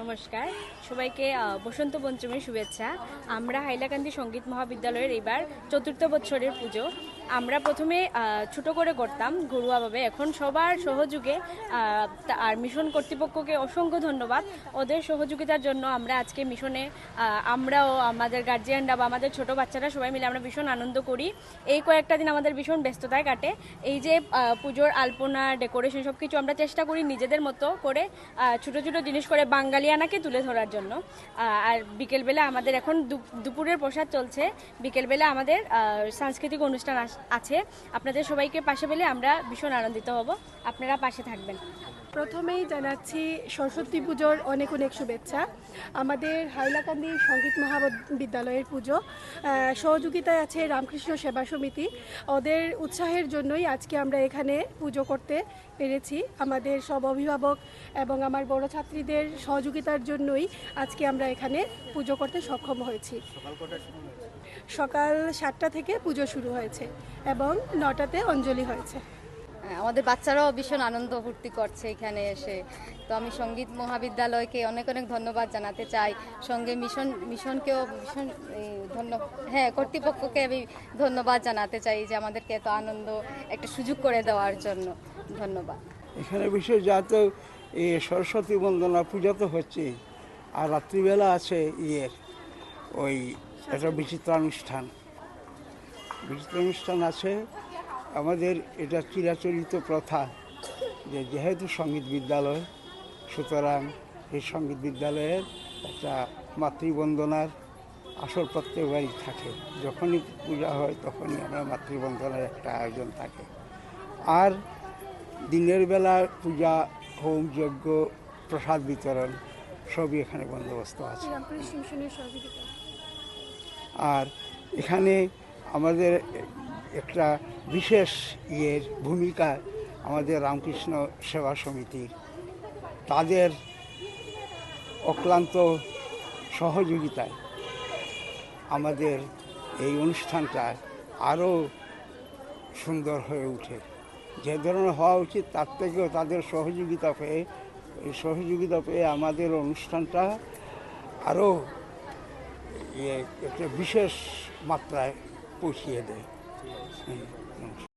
নমস্কার। সবাইকে বসন্ত পঞ্চমীর শুভেচ্ছা। আমরা হাইলাকান্দি সংগীত মহাবিদ্যালয়ের এবার চতুর্থ বছরের পুজো। আমরা প্রথমে ছোট করে করতাম ঘরোয়াভাবে এখন সবার সহযোগে আর মিশন কর্তৃপক্ষকে অসংখ্য ধন্যবাদ। ওদের সহযোগিতার জন্য আমরা আজকে মিশনে আমরাও আমাদের গার্জিয়ানরা বা আমাদের ছোট বাচ্চারা সবাই মিলে আমরা ভীষণ আনন্দ করি। এই কয়েকটা দিন আমাদের ভীষণ ব্যস্ততায় কাটে। এই যে পুজোর আলপনা ডেকোরেশন সব কিছু আমরা চেষ্টা করি নিজেদের মতো করে ছোট ছোট জিনিস করে বাঙালিয়ানাকে তুলে ধরার জন্য। আর বিকেলবেলা আমাদের এখন দুপুরের প্রসাদ চলছে। বিকেলবেলা আমাদের সাংস্কৃতিক অনুষ্ঠান আস- আছে। আপনাদের সবাইকে পাশে পেলে আমরা ভীষণ আনন্দিত হব। আপনারা পাশে থাকবেন। প্রথমেই জানাচ্ছি সরস্বতী পুজোর অনেক অনেক শুভেচ্ছা। আমাদের হাইলাকান্দি সংগীত মহাবিদ্যালয়ের পুজো সহযোগিতায় আছে রামকৃষ্ণ সেবা সমিতি। ওদের উৎসাহের জন্যই আজকে আমরা এখানে পুজো করতে পেরেছি। আমাদের সব অভিভাবক এবং আমার বড় ছাত্রীদের সহযোগিতার জন্যই আজকে আমরা এখানে পুজো করতে সক্ষম হয়েছি। সকাল সাতটা থেকে পুজো শুরু হয়েছে এবং নটাতে অঞ্জলি হয়েছে। হ্যাঁ, আমাদের বাচ্চারাও ভীষণ আনন্দ ফুর্তি করছে এখানে এসে। তো আমি সংগীত মহাবিদ্যালয়কে অনেক অনেক ধন্যবাদ জানাতে চাই। সঙ্গে মিশন মিশনকেও ভীষণ ধন্য হ্যাঁ কর্তৃপক্ষকে আমি ধন্যবাদ জানাতে চাই যে আমাদেরকে এত আনন্দ একটা সুযোগ করে দেওয়ার জন্য। ধন্যবাদ। এখানে বিশেষ যাতে এই সরস্বতী বন্দনা পূজা তো হচ্ছে আর রাত্রিবেলা আছে ইয়ের ওই একটা বিচিত্রানুষ্ঠান। বিচিত্রানুষ্ঠান আছে, আমাদের এটা চিরাচরিত প্রথা যে যেহেতু সংগীত বিদ্যালয়, সুতরাং এই সংগীত বিদ্যালয়ের একটা মাতৃবন্দনার আসর প্রত্যেক বাড়ি থাকে। যখনই পূজা হয়, তখনই আমরা মাতৃবন্দনার একটা আয়োজন থাকে। আর দিনের বেলা পূজা, হোম, যজ্ঞ, প্রসাদ বিতরণ সবই এখানে বন্দোবস্ত আছে। আর এখানে আমাদের একটা বিশেষ ইয়ের ভূমিকা আমাদের রামকৃষ্ণ সেবা সমিতির। তাদের অক্লান্ত সহযোগিতায় আমাদের এই অনুষ্ঠানটা আরও সুন্দর হয়ে ওঠে। যে ধরনের হওয়া উচিত, তার থেকেও তাদের সহযোগিতা পেয়ে, এই সহযোগিতা পেয়ে আমাদের অনুষ্ঠানটা আরও একটা বিশেষ মাত্রায় পৌঁছিয়ে দেয় হুম, নমস্কার